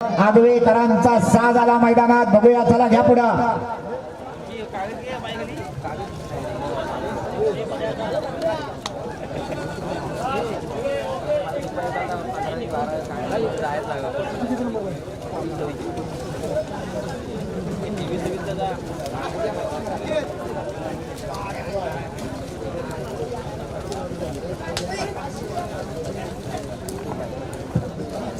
आदवेकरांचा साज आला मैदानात. बघूया चला घ्या पुढं.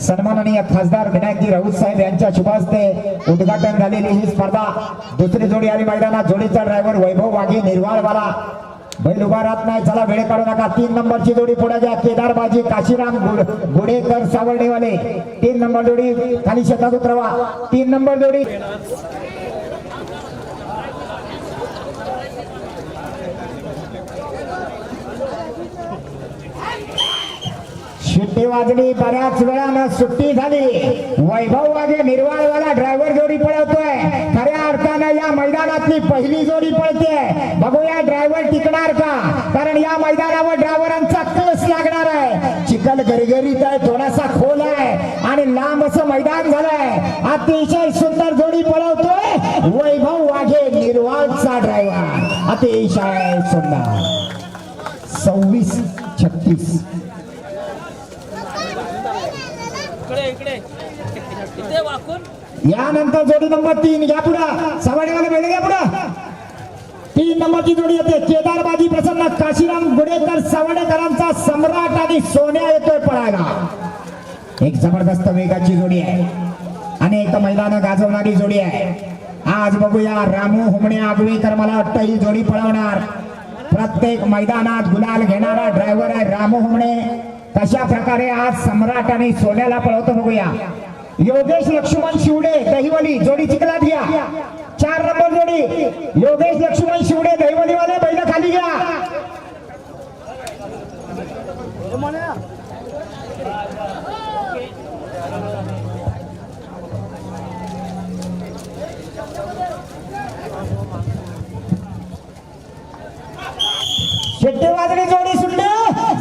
सन्माननीय खासदार विनायकजी राऊत साहेब यांच्या शुभ हस्ते उद्घाटन झालेली ही स्पर्धा. दुसरी जोडी आली मैदानात. जोडीचा ड्रायव्हर वैभव वाघे निर्वाळवाला. बैल उभा राहत नाही. चला वेळ काढू नका. तीन नंबरची जोडी पुढे घ्या. केदार बाजी काशीराम गुड- गुडेकर सावर्डेवाले. तीन नंबर जोडी खाली शेतात उतरवा. तीन नंबर जोडी सुट्टी वाजली बऱ्याच वेळानं सुट्टी झाली. वैभव वागे निर्वाळवाला ड्रायव्हर जोडी पळवतोय. खऱ्या अर्थानं या मैदानातली पहिली जोडी पळते. बघूया ड्रायव्हर टिकणार का? कारण या मैदानावर ड्रायव्हरांचा कस लागणार आहे? चिखल गरगरीत आहे थोडासा खोल आहे आणि लांब असं मैदान झालंय. अतिशय सुंदर जोडी पळवतोय वैभव वाघे निर्वाळचा ड्रायव्हर अतिशय सुंदर. सव्वीस छत्तीस. यानंतर जोडी नंबर तीन या पुढं. सवाडेवाले बैल घ्या पुढं. तीन नंबरची जोडी येते. केदार बाजी प्रसन्न काशीराम गुडेकर सवाडेकरांचा सम्राट आणि सोन्या येतोय पळायला. एक जबरदस्त वेगाची जोडी आहे. आणि एक मैदानं गाजवणारी जोडी आहे. आज बघूया रामू हुमणे आगवेकर मला वाटतं ही जोडी पळवणार. प्रत्येक मैदानात गुलाल घेणारा ड्रायव्हर आहे रामू हुमणे. कशा प्रकारे आज सम्राट आणि सोन्याला पळवतो बघूया. योगेश लक्ष्मण शिवडे दहिवली जोडी चिखलात घ्या. चार नंबर जोडी. योगेश लक्ष्मण शिवडे दहिवलीवाले बैल खाली घ्या. शिट्टी वाजली जोडी सुटली.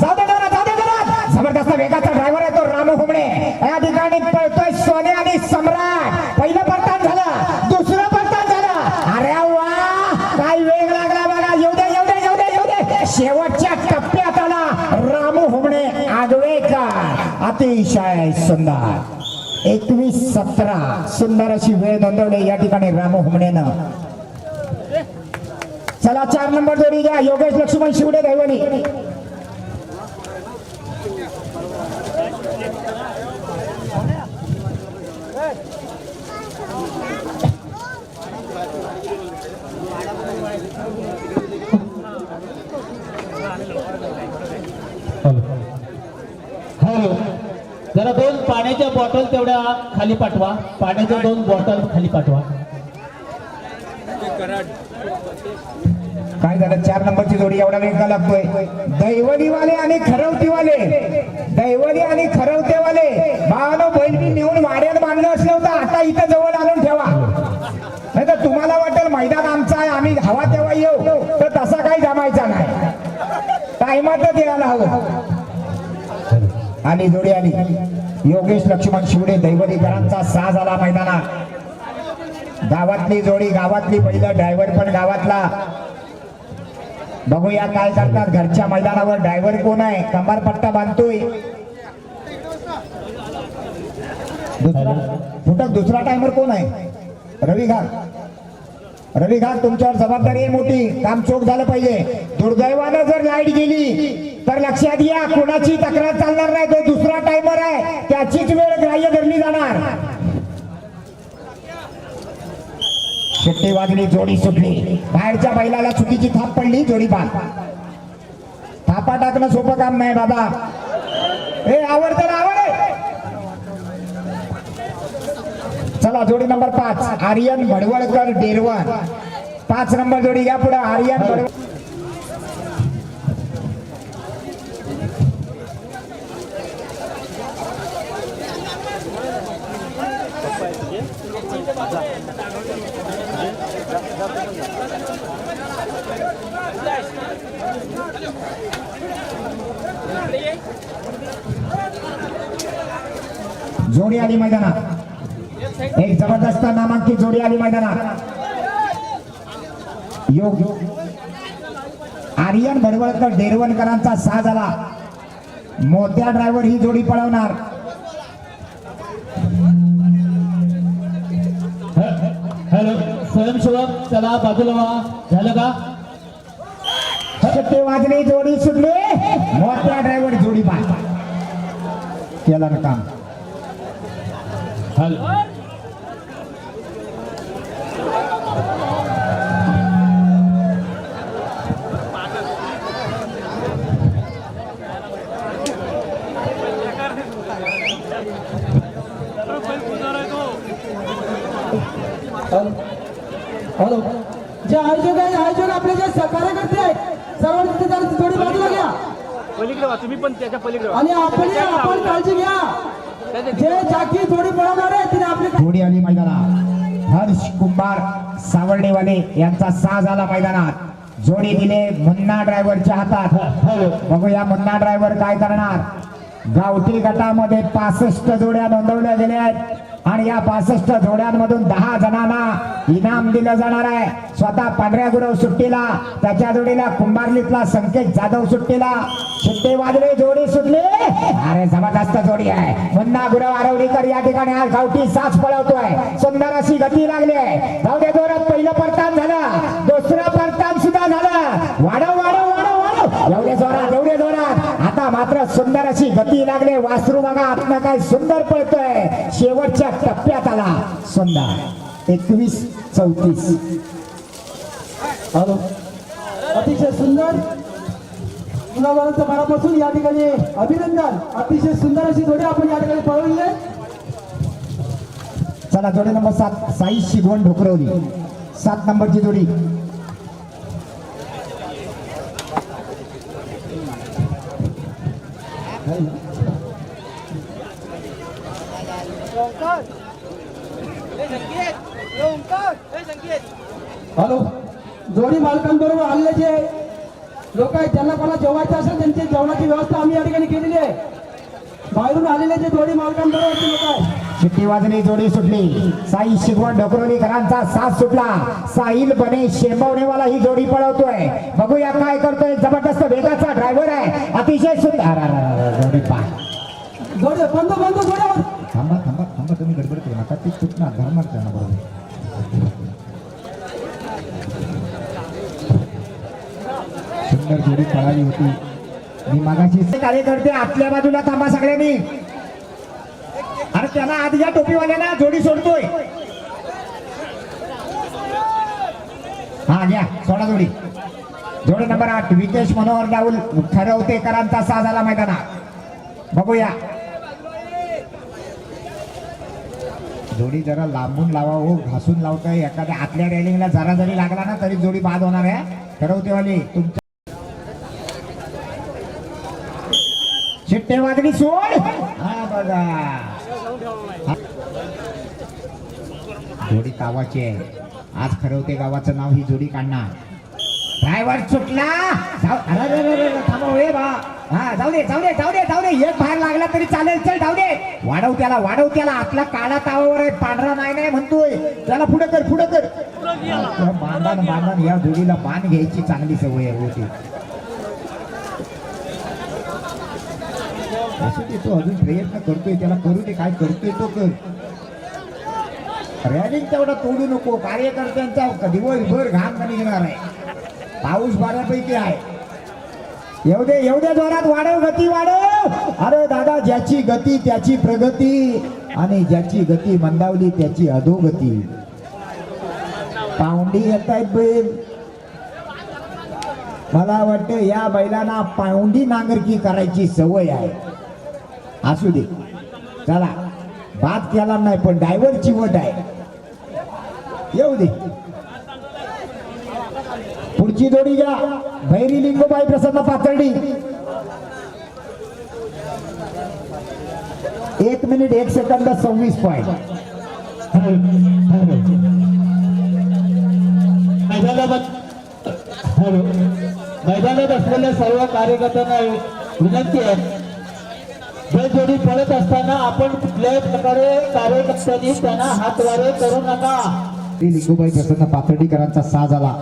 जाऊ दे जबरदस्त वेगाचा ड्रायव्हर आहे तो रामू हुमणे या ठिकाणी पळतो सोने आणि सम्राट. पहिलं पडतान झालं दुसरं पडतान झालं. अरे वा काय वेग लागला बघा. येऊ दे येऊ दे येऊ दे येऊ दे. शेवटच्या टप्प्यात आला रामू हुमणे आगवेकर अतिशय सुंदर. एकवीस सतरा. सुंदर अशी वेळ नोंदवली या ठिकाणी रामू हुमणेनं. चला चार नंबर जोडी घ्या. योगेश लक्ष्मण शिवडे दैवनी. जरा दोन पाण्याच्या बॉटल तेवढ्या खाली पाठवा. पाण्याच्या दोन बॉटल खाली पाठवा. काय झालं? चार नंबरची जोडी एवढा वेग का लागतोय? दैवलीवाले आणि खरवतीवाले. दैवली आणि खरवतेवाले. भावानो बैल नेऊन वाड्यात बांधलं असलं होतं आता इथं जवळ आणून ठेवा. नाही तर तुम्हाला वाटेल मैदान आमचं आहे आम्ही हवा तेव्हा येऊ. तर तसा काही जमायचा नाही. टायमातच यायला हवं. आणि जोडी आली. योगेश लक्ष्मण शिवडे दैवलीकरांचा साज आला मैदानात. गावातली जोडी गावातली पहिलं ड्रायव्हर पण गावातला. बघूया काय करतात घरच्या मैदानावर. ड्रायव्हर कोण आहे? कंबार पट्टा बांधतोय. दुसरा फुटक दुसरा टायमर कोण आहे? रवी घाट. रवी घाट तुमच्यावर जबाबदारी आहे मोठी. काम चोख झालं पाहिजे. दुर्दैवानं जर लाइट गेली तर लक्षात घ्या कोणाची तक्रार चालणार नाही. तो दुसरा टायमर आहे. त्याचीच वेळ ग्राह्य धरली जाणार. सुट्टी वाजली जोडी सुटली. बाहेरच्या बैलाला चुकीची थाप पडली जोडी पान थापा टाकणं सोपं काम नाही बाबा. हे आवडतं ना आवड चला जोडी नंबर पाच. आर्यन भडवळकर डेरवण पाच नंबर जोडी घ्या पुढे. आर्यन भडवळ जोडी आली मैदानात. एक जबरदस्त नामांकित जोडी आली मैदानात. योग आर्यन भडवळकर डेरवणकरांचा साथ झाला मोत्या ड्रायव्हर ही जोडी पळवणार. हॅलो स्वयंसेवक चला बाजूला व्हा झालं का? वाजले जोडी सुटली. मोत्या ड्रायव्हर जोडी पा केला ना काम. हॅलो. हॅलो. जे आयोजक आहे आयोजक आपले जे सहकार्य करते आहेत सर्वांनी तिथे थोडी बाजूला घ्या. पलीकडे तुम्ही पण त्याच्या पलीकडे. आणि आपण आपण काळजी घ्या. जे जाकी थोडी पळवणार आहे तिने आपली जोडी आली मैदानात. हर्ष कुंभार सावर्डेवाले यांचा साथ झाला मैदानात. जोडी दिले मुन्ना ड्रायव्हरच्या हातात. हॅलो. बघूया मुन्ना ड्रायव्हर काय करणार. गावठी गटामध्ये पासष्ट जोड्या नोंदवल्या गेल्या आहेत. आणि या पासष्ट जोड्यांमधून दहा जणांना इनाम दिलं जाणार आहे. स्वतः पांढऱ्या गुरव सुट्टीला त्याच्या जोडीला कुंभारलीतला संकेत जाधव सुट्टीला. शिट्टे वाजले जोडी सुटली. अरे जबरदस्त जोडी आहे. मुन्ना गुरव आरवडीकर या ठिकाणी आज गावठी साच पळवतोय. सुंदर अशी गती लागली आहे. जाऊ दे जोरात पहिलं परतान झालं. दुसरं परतान सुद्धा झालं. वाढव जोरात. आता मात्र सुंदर अशी गती लागले. वासरू बघा आपण काय सुंदर पळतोय. शेवटच्या टप्प्यात आला सुंदर. एकवीस चौतीस. हॅलो. अतिशय सुंदर. मुलाबाळांचं मनापासून या ठिकाणी अभिनंदन. अतिशय सुंदर अशी जोडी आपण या ठिकाणी पळवली चला जोडी नंबर सात साई शिगवण ढोकरवली. सात नंबरची जोडी ए, संकेत ए, ओंकार ए, संकेत हॅलो. जोडी मालकांबरोबर आलेले जे लोक आहेत त्यांना कोणा जेवायचं असेल त्यांची जेवणाची व्यवस्था आम्ही या ठिकाणी केलेली आहे. बाहेरून आलेले जे जोडी मालकांबरोबरचे लोक आहेत शिट्टी वाजली जोडी सुटली. साई शिगवण ढोकरवलीकरांचा साथ सुटला. साहिल बने शेंबवणेवाला ही जोडी पळवतोय. बघूया काय करतोय. जबरदस्त वेगाचा ड्रायव्हर आहे. अतिशय सुंदर. जोडी पा जोडी बंद बंद जोड्यावर. थांबा थांबा थांबा तुम्ही गडबड करू नका. ती चुकणार धरणार त्यांना बरोबर. सुंदर जोडी पळाली होती. मी मागाशी कार्यकर्ते आपल्या बाजूला थांबा सगळ्यांनी. अरे त्याला आज या टोपीवाल्याला जोडी सोडतोय. हा घ्या सोडा जोडी. जोडी नंबर आठ विकेश मनोहर राहुल ठरवतेकरांचा सहा झाला मैदानात. बघूया. जोडी जरा लांबून लावा हो घासून लावताय. एखाद्या आतल्या रेलिंगला जरा जरी लागला ना तरी जोडी बाद होणार आहे. ठरवतेवाली तुमच्या शिट्टे वादळी सोड. हा बघा हा. जोडी गावाची आहे. आज खरवते गावाचं नाव ही जोडी काढणार. ड्रायव्हर सुटला. जाऊ अरे बा. हा जाऊ दे जाऊ दे जाऊ दे जाऊ दे. एक बाहेर लागला तरी चालेल. चल जाऊ दे. वाढव त्याला वाढव त्याला. आतला काळा तावावर आहे. पांढरा नाही नाही म्हणतोय. त्याला पुढे कर पुढे कर. बांधण बांधण. या जोडीला बांध घ्यायची चांगली सवय आहे होती असं ते तो अजून प्रयत्न करतोय. त्याला करू दे. काय करतोय तो कर. रॅलिंग तेवढा तोडू नको. कार्यकर्त्यांचा दिवसभर घाम निघणार आहे. पाऊस बऱ्यापैकी आहे. एवढे एवढ्या जोरात वाढव गती वाढव. अरे दादा ज्याची गती त्याची प्रगती. आणि ज्याची गती मंदावली त्याची अधोगती. पाऊंडी येत आहेत बैल. मला वाटतं या बैलांना पाऊंडी नांगरकी करायची सवय आहे. असू दे. चला. बात केला नाही पण डायव्हरची वट आहे. येऊ दे. पुढची जोडी घ्या. भैरी लिंगोबाई प्रसन्न पातर्डी एक मिनिट एक सेकंद सव्वीस पॉईंट मैदानात हॅलो मैदानात असलेल्या सर्व कार्यकर्त्यांना विनंती आहे. जोडी पळत असताना आपण कुठल्याही प्रकारे कार्यकर्त्यांनी त्यांना हातवारे करू नका. श्री लिंगूबाई प्रसन्न पाथर्डीकरांचा साज आला.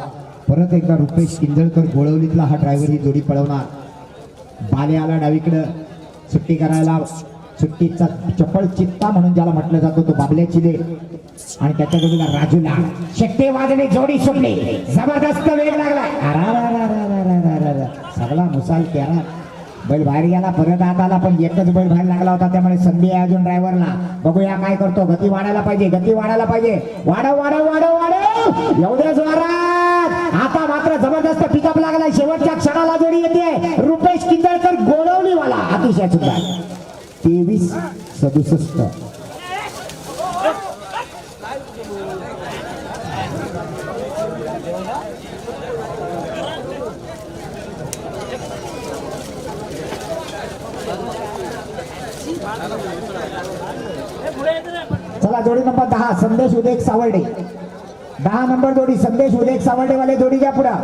परत एकदा रुपेश किंजळकर गोळवलीतला हा ड्रायव्हर ही जोडी पळवणार. बाले आला डावीकडं. सुट्टी करायला सुट्टीचा चपळ चित्ता म्हणून ज्याला म्हटलं जातो तो बाबल्याची दे आणि त्याच्या जोडीला राजूला शेट्टे वाजले जोडी सुटली. जबरदस्त वेग लागला. सगळा मुसाल कॅरा बैल बाहेर गेला परत आताला पण एकच बैल बाहेर लागला होता त्यामुळे संधी आहे अजून ड्रायव्हरला बघूया काय करतो. गती वाढायला पाहिजे गती वाढायला पाहिजे. वाढव वाढव वाढव वाढव. एवढ्याच वारात आता मात्र जबरदस्त पिकअप लागलाय. शेवटच्या क्षणाला जोडी येते. रुपेश किंदळकर गोळवलीवाला अतिशय सुंदर. तेवीस सदुसष्ट चला जोडी नंबर दहा संदेश उदय सावर्डे. दहा नंबर जोडी संदेश उदय सावर्डे वाले जोडी घ्या पुढं.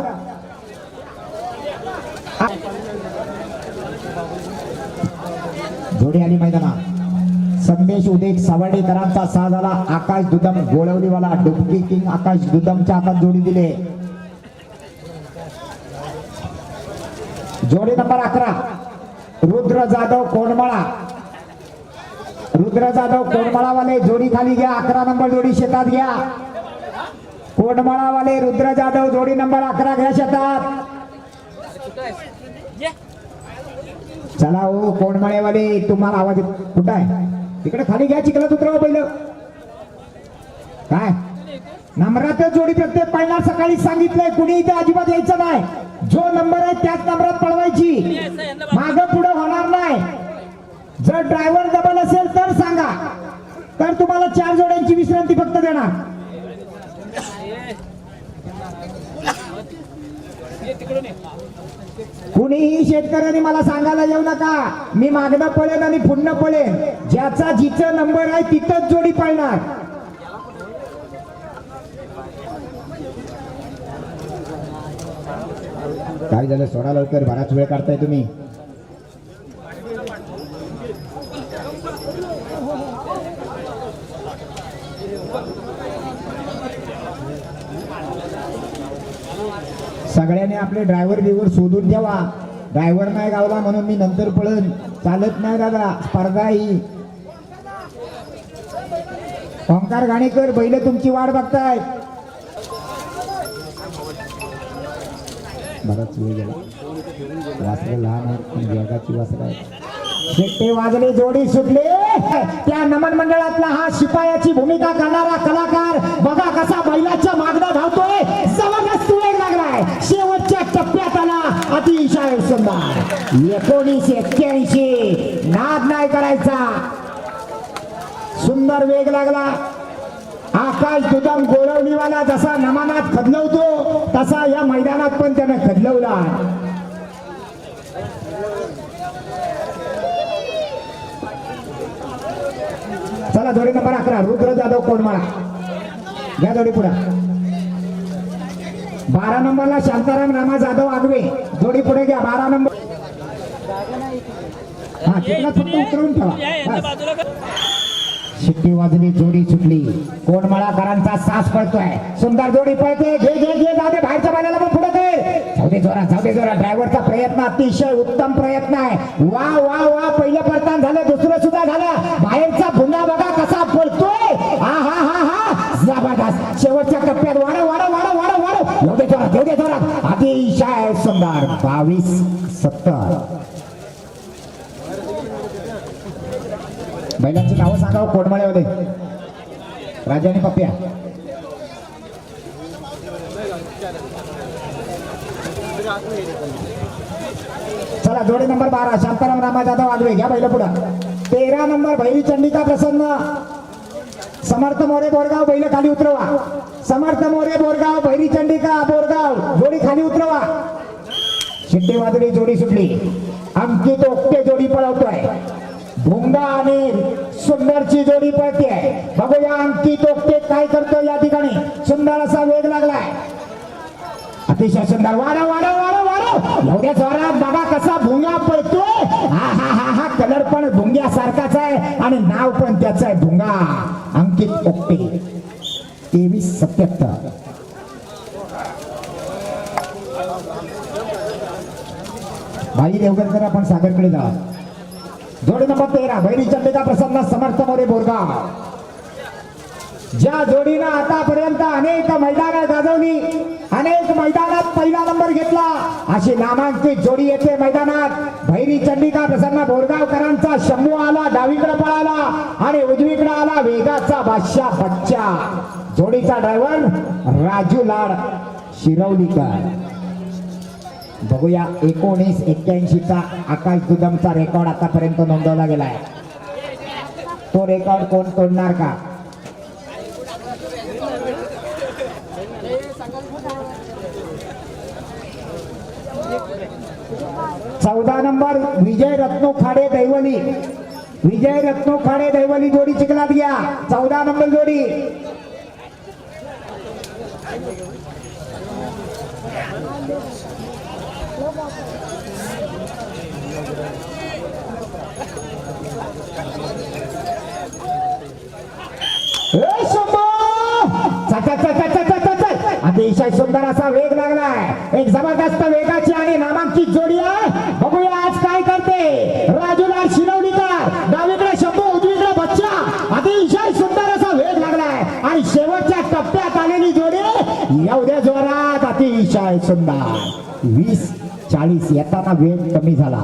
जोडी आली मैदाना संदेश उदय सावर्डेकरांचा सा झाला. आकाश दुदम गोळवलीवाला डुबकी किंग आकाश दुदमच्या हातात जोडी दिले. जोडी नंबर अकरा रुद्र जाधव कोणमळा रुद्र जाधव कोडमळावाले जोडी खाली घ्या. अकरा नंबर जोडी शेतात घ्या. कोडमळावाले रुद्र जाधव जोडी नंबर अकरा घ्या शेतात. चला हो कोणमळेवाले तुम्हाला आवाज कुठं आहे? तिकडे खाली घ्या चिखलात उतरवा पहिलं. काय? नंबरात जोडी प्रत्येक पहिला सकाळी सांगितलंय कुणी इथे अजिबात यायचं नाही. जो नंबर आहे त्याच नंबरात पळवायची. माग पुढे होणार नाही. जर ड्रायव्हर डबल असेल तर सांगा. तर तुम्हाला चार जोड्यांची विश्रांती फक्त देणार. कुणीही शेतकऱ्यांनी मला सांगायला येऊ नका. मी मागणं पळेन आणि पुन्हा पळेन. ज्याचा जिचा नंबर आहे तिथंच जोडी पळणार. काय झालं सोडा लवकर बराच वेळ काढताय तुम्ही. सगळ्यांनी आपले ड्रायव्हर बिवर शोधून ठेवा. ड्रायव्हर नाही गावला म्हणून मी नंतर पळन. चालत नाही दादा स्पर्धा ही. ओंकार घाणेकर बैल तुमची वाट बघताय. बराच वेळ गेला वासरे लहान आहेत पण जगाची वासर आहेत. शेट्टे वाजले जोडी सुटले. त्या नमन मंडळातला हा शिपायाची भूमिका करणारा कलाकार बघा कसा बैलाच्या मागणं धावतोय. शेवटच्या टप्प्यात आला. अतिशय सुंदर. एकोणीस एक्क्याऐंशी. नाद नाही करायचा. सुंदर वेग लागला. आकाश दुदम गोरवणीवाला जसा नमानात खदलवतो तसा या मैदानात पण त्यानं खदलवला. चला जोडी नंबर अकरा रुद्र जाधव कोंडमाळा. घ्या जोडी पुढे बारा नंबरला शांताराम रामा जाधव आगवे. जोडी पुढे घ्या बारा नंबर. हा तिकडे फक्त उतरून ठेवा. शिट्टी वाजली जोडी सुटली. कोणमळाकरांचा सास पळतोय. सुंदर जोडी पळते. घे घे घे जाऊ दे बाहेरच्या बायला पण पुढे दे जाऊ दे जोरा जाऊ दे जोरा ड्रायव्हरचा प्रयत्न अतिशय उत्तम प्रयत्न आहे. वा वा वा पहिलं पडतान झालं दुसरं सुद्धा झालं. बाहेरचा भुंगा बघा कसा पळतोय. हा हा हा हा. जबरदस्त. शेवटच्या टप्प्यात वाढ वाढ वाढ वाढ वाढव जोरात दे जोरात येऊ दे जोरात अतिशय सुंदर. बावीस सत्तर. बैलांची नावं सांगावं कोटमाळ्यामध्ये. राजा आणि पप्प्या. चला जोडी नंबर बारा शांताराम रामा जाधव आगवे घ्या बैल पुढं. तेरा नंबर भैरी चंडिका प्रसन्न. समर्थ मोरे बोरगाव बैल खाली उतरवा. समर्थ मोरे बोरगाव भैरी चंडिका बोरगाव जोडी खाली उतरवा. शिंदे वादळी जोडी सुटली. आमची तो जोडी पळवतोय. भुंगा आणि सुंदरची जोडी पळते बघूया अंकित ओक्ते काय करतो या ठिकाणी. सुंदर असा वेग लागलाय. अतिशय सुंदर. वाढव वाढव वाढव वाढव एवढ्या जोरात बाबा कसा भुंगा पळतोय. हा हा हा. कलर पण भुंग्यासारखाच आहे आणि नाव पण त्याचं आहे भुंगा अंकित ओक्टे तेवीस सत्याहत्तर. भाई देवगडकर आपण सागरकडे जा जोड नंबर तेरा. भैरी चंडिका प्रसन्न समर्थ मोरे बोरगाव. ज्या जोडीनं आतापर्यंत अनेक मैदानं गाजवली अनेक मैदानात पहिला नंबर घेतला अशी नामांकित जोडी येते मैदानात. भैरी चंडिका प्रसन्न बोरगावकरांचा शंभू आला डावीकडे पळाला आणि उजवीकडे आला वेगाचा बादशाह बच्चा. जोडीचा ड्रायव्हर राजू लाड शिरवलीकर. बघूया एकोणीस एक्क्याऐंशी चा आकाश दुदमचा रेकॉर्ड आतापर्यंत नोंदवला गेलाय. तो रेकॉर्ड कोण तोडणार का? चौदा नंबर विजय रत्नो खाडे दैवली. विजय रत्नो खाडे दैवली जोडी चिखलात घ्या. चौदा नंबर जोडी. अतिशय सुंदर असा वेग लागलाय. एक जबरदस्त वेगाची आणि नामांकित जोडी आहे बघूया आज काय करते राजूला शिरवलीकर डावीकडे शंभू उजवीकडे बच्चा अतिशय सुंदर असा वेग लागलाय आणि शेवटच्या टप्प्यात आलेली जोडी एवढ्या जोरात अतिशय सुंदर वीस चाळीस येताना वेग कमी झाला.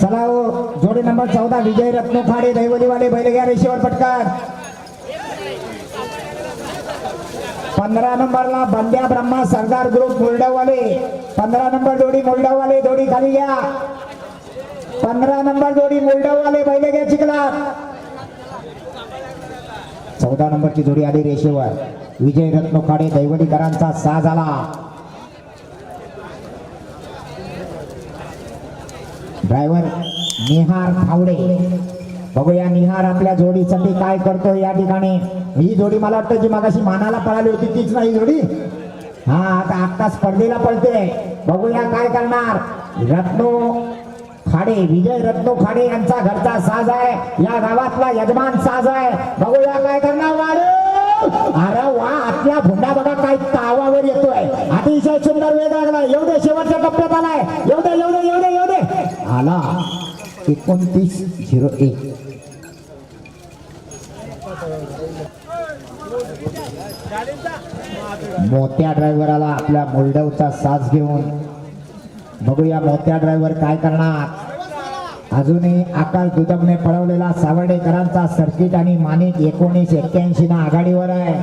चला हो जोडी नंबर चौदा विजय रत्नो खाडे दैवलीवाले बैलग्या रेषेवर पटकार पंधरा नंबरला बंद्या ब्रह्मा सरदार ग्रुप मुलडावाले पंधरा नंबर जोडी मुलडावाले जोडी खाली घ्या. पंधरा नंबर जोडी मुलडावाले घ्या चिखला चौदा नंबरची जोडी आली रेषेवर. विजय रत्न काडे दैवलीकरांचा सा झाला ड्रायव्हर निहार थावडे बघूया निहार आपल्या जोडीसाठी काय करतो या ठिकाणी. ही जोडी मला वाटतं जी मागाशी मानाला पळाली होती तीच नाही जोडी? हा आता आत्ता स्पर्धेला पळते. बघूया काय करणार. रत्नो खाडे विजय रत्नो खाडे यांचा घरचा साज आहे. या गावातला यजमान साज आहे. बघूया काय करणार वारे? अरे वा आतल्या भुंडा बघा काय तावावर येतोय. अतिशय सुंदर वेग लागला. दे शेवटच्या टप्प्यात आलाय. येऊ दे येऊ दे. आला. एकोणतीस झिरो एक. मोत्या ड्रायव्हराला आपल्या मुलडवचा साथ घेऊन. बघूया मोत्या ड्रायव्हर काय करणार. अजूनही आकाश दुदमने पळवलेला सावर्डेकरांचा सर्किट आणि मानिक एकोणीस एक्क्याऐंशी ना आघाडीवर आहे.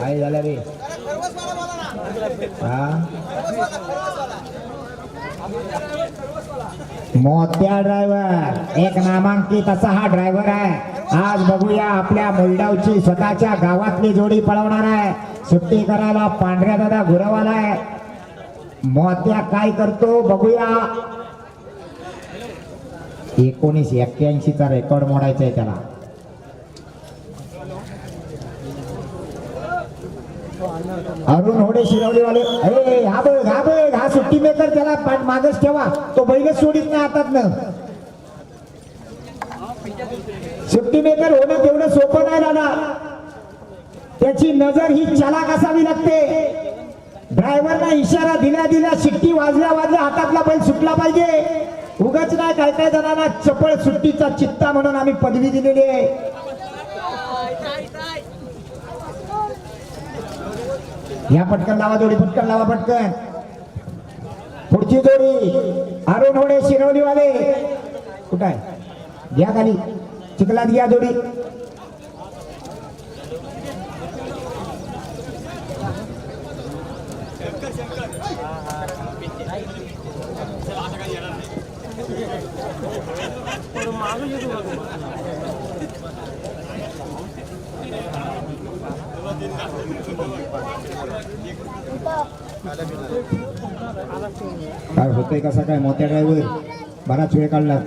काय झालं रे? हा? मोत्या ड्रायव्हर एक नामांकित असा हा ड्रायव्हर आहे. आज बघूया आपल्या मुलडावची स्वतःच्या गावातली जोडी पळवणार आहे. सुट्टी करायला पांढऱ्या दादा गुरवाला आहे. मोत्या काय करतो बघूया. एकोणीस एक्क्याऐंशी चा रेकॉर्ड मोडायचा आहे त्याला. अरुण होडे शिरवलीवाले. अरे हा बघ हा बघ हा सुट्टी मेकर त्याला मागच ठेवा. तो बैलच सोडित नाही हातात सुट्टी मेकर होणं तेवढं सोपं नाही दादा त्याची नजर ही चालाक असावी लागते. ड्रायव्हरला इशारा दिल्या दिल्या शिट्टी वाजल्या वाजल्या हातातला बैल सुटला पाहिजे. उगाच नाही काय काय जणांना चपळ सुट्टीचा चित्ता म्हणून आम्ही पदवी दिलेली आहे. या पटकन लावा जोडी पटकन लावा पटकन. पुढची जोडी अरुण होडे शिरवलीवाले कुठं आहे? घ्या खाली. चिखलात घ्या जोडी काय होतंय कसा काय मोत्या ड्रायव्हर बराच वेळ काढला.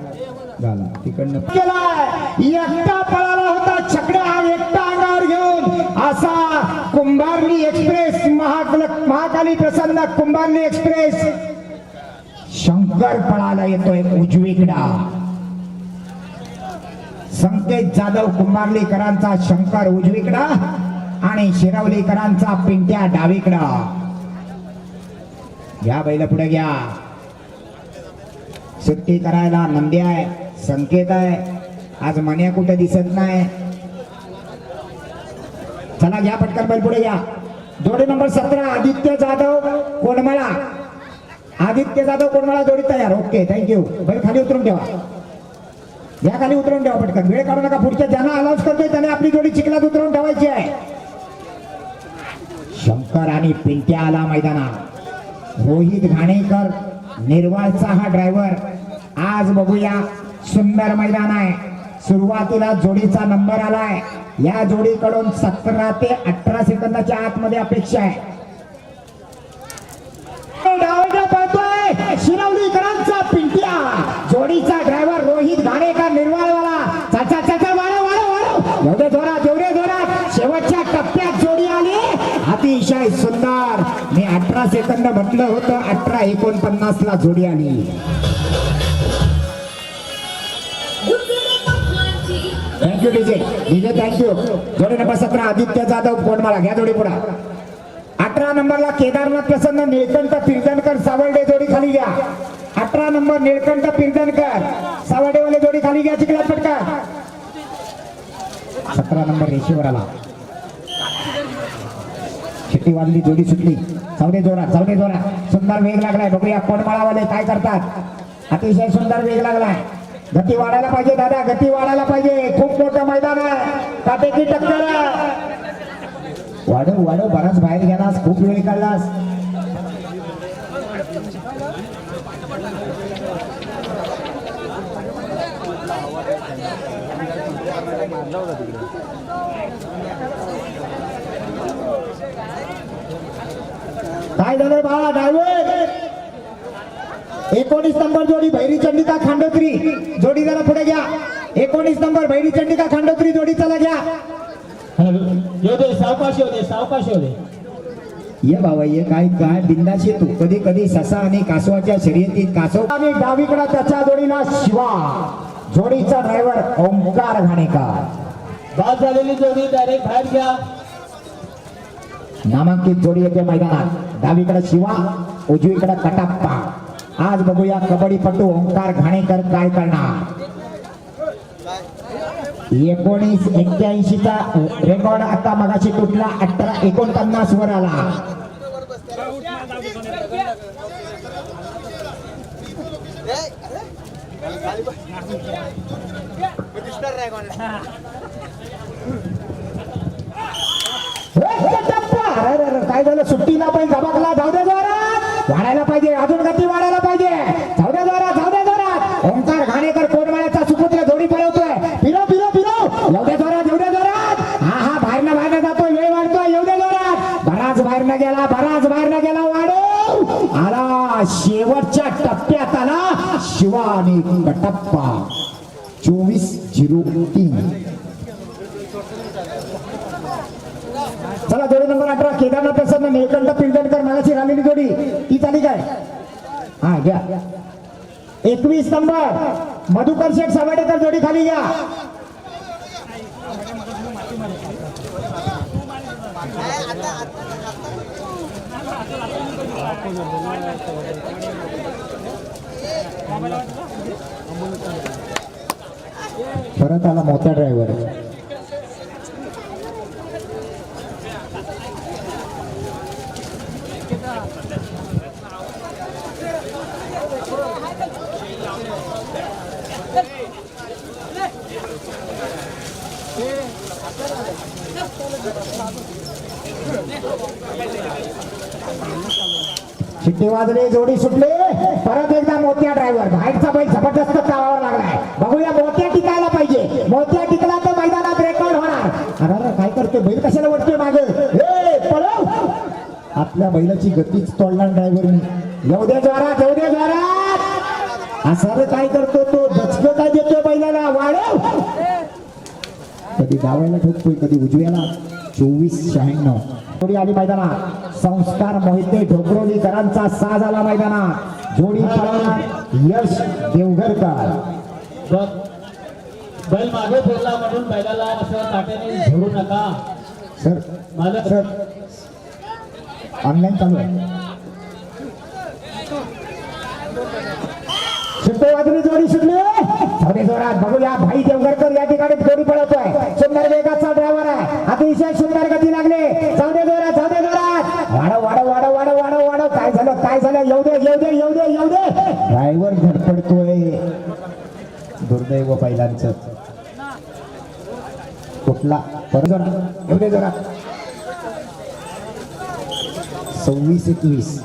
झाला. तिकडनं केला एकटा पळाला होता छकड्या हा एकटा अंगावर घेऊन. असा कुंभारली एक्सप्रेस महाकल महाकाली प्रसन्न कुंभारली एक्सप्रेस. शंकर पळाला येतोय उजवीकडा. संकेत जाधव कुंभारलीकरांचा शंकर उजवीकडा आणि शिरवलीकरांचा पिंट्या डावीकडा. घ्या बैल पुढे घ्या. सुट्टी करायला नंदी आहे संकेत आहे. आज मन्या कुठे दिसत नाही. चला घ्या पटकन बैल पुढे घ्या. जोडी नंबर सतरा आदित्य जाधव कोणमळा आदित्य जाधव कोणमळा जोडी तयार. ओके थँक्यू बैल खाली उतरून ठेवा. या खाली उतरून ठेवा पटकन. वेळ काढू नका पुढच्या. ज्यांना अलाउन्स करतोय त्याने आपली जोडी चिखलात उतरून ठेवायची आहे. शंकर आणि पिंट्या आला मैदानात. रोहित घाणेकर निर्वाळचा हा ड्रायव्हर आज बघूया. सुंदर मैदान आहे. सुरुवातीला जोडीचा नंबर आलाय. या जोडीकडून सतरा ते अठरा सेकंदाच्या आतमध्ये अपेक्षा आहे. शिरवलीकरांचा पिंट्या. जोडीचा ड्रायव्हर रोहित घाणेकर निर्वाळवाला. चाचा चाचा वाढव वाढव वाढव एवढे जोरात एवढे जोरात. शेवटच्या टप्प्यात जोडी आली. अतिशय सुंदर. मी अठरा सेकंद म्हटलं होतं. अठरा एकोणपन्नास ला जोडी आली. Thank you DJ DJ thank you जोडी नंबर सतरा आदित्य जाधव कोणमाळा घ्या जोडी पुढा. अठरा नंबरला केदारनाथ प्रसन्न निळकंठ पिरदनकर सावर्डे जोडी खाली घ्या. अठरा नंबर निळकंठ पिरदनकर सावर्डेवाले जोडी खाली घ्या चिकला पटका सतरा नंबर रेषेवर आला शिट्टी वाजली जोडी सुटली. सावने जोरात सावने जोरात. सुंदर वेग लागलाय. बघूया कोणमाळावाले काय करतात. अतिशय सुंदर वेग लागलाय. गती वाढायला पाहिजे दादा गती वाढायला पाहिजे. खूप मोठं मैदान आहे. काटेकी टक्कर वाढव वाढव बराच बाहेर गेलास खूप वेळ काढलास. काय झालं बाळा? ड्रायव्हर एकोणीस नंबर जोडी भैरी चंडिका खांडोत्री. जोडी जरा पुढे घ्या. एकोणीस नंबर भैरी चंडिका खांडोत्री जोडी चला घ्या. येऊ दे सावकाश येऊ दे सावकाश येऊ दे. ये बाबा ये काय काय बिंदाशी तू. कधी कधी ससा आणि कासवाच्या शर्यतीत कासव. आणि डावीकडे त्याच्या जोडीला शिवा. जोडीचा ड्रायव्हर ओंकार घाणेकर. बाद झालेली जोडी डायरेक्ट बाहेर घ्या. नामांकित जोडी येते मैदानात. डावीकडे शिवा उजवीकडे कटाप्पा. आज बघूया कबड्डीपटू ओंकार घाणेकर काय करणार. एकोणीस एक्क्याऐंशीचा रेकॉर्ड आता मगाशी तुटला अठरा एकोणपन्नास वर आला. काय झालं? सुट्टीला पण धबाकला जाऊ दे वाढायला पाहिजे अजून गती वाढायला पाहिजे. जाऊ दे जोरात जाऊ दे जोरात. ओंकार घाणेकर कोरमाळ्याचा सुपुत्र जोडी पळवतोय. फिरो फिरो फिरो एवढ्या जोरात एवढ्या जोरात. हा हा बाहेरनं बाहेरनं जातोय वेळ वाढतोय. एवढ्या जोरात. बराच बाहेरनं गेला बराच बाहेरनं गेला वाढव आला शेवटच्या टप्प्यात आला शिवानी आणि कटप्पा. चोवीस झिरो तीन. चला जोडी नंबर अठरा केदारनाथ प्रसन्न निळकंठ पिंडणकर मागाशी राहिलेली जोडी ती चाली काय हा घ्या एकवीस नंबर. मधुकर शेख सवाडेकर जोडी खाली या परत आला मोठा ड्रायव्हर शिट्टी वाजले जोडी सुटले. परत एकदा मोत्या ड्रायव्हर बाहेरचा बैल जबरदस्त चावावर लागलाय. बघूया मोत्या टिकायला पाहिजे. मोत्या टिकला तर मैदानात रेकॉर्ड होणार. अरे काय करतोय? बैल कशाला वटतोय मागे? पळव! आपल्या बैलाची गतीच तोडणार ड्रायव्हरनी येऊ दे जोरात येऊ दे जोरात! असं रे काय करतो तो? दचक काय देतोय बैलाला. वाढव! कधी डाव्याला ठोकतोय कधी उजव्याला. चोवीस शहाण्णव. जोडी आली मैदानात. संस्कार मोहिते ढोकरोलीकरांचा साज आला मैदानात. जोडी पळवून यश देवघरकर. बैल मागे फिरला म्हणून बैलाला असं नका. सर मालक सर ऑनलाईन चालू आहे. जोडी सुटली थोडे जोरात बघूया. भाई देवगरकर या ठिकाणी जोडी पळवतोय सुंदर वेगाचा ड्रायव्हर आहे. अतिशय सुंदर गती लागले. जाऊ दे जोरात जाऊ दे जोरात वाढव वाढव वाढव वाढव वाढव वाढव काय झालं? काय झालं येऊ दे येऊ दे येऊ दे येऊ दे. ड्रायव्हर धडपडतोय. दुर्दैव पहिल्यांचं. कुठला? परत जोरात येऊ दे जरा. सव्वीस एकवीस.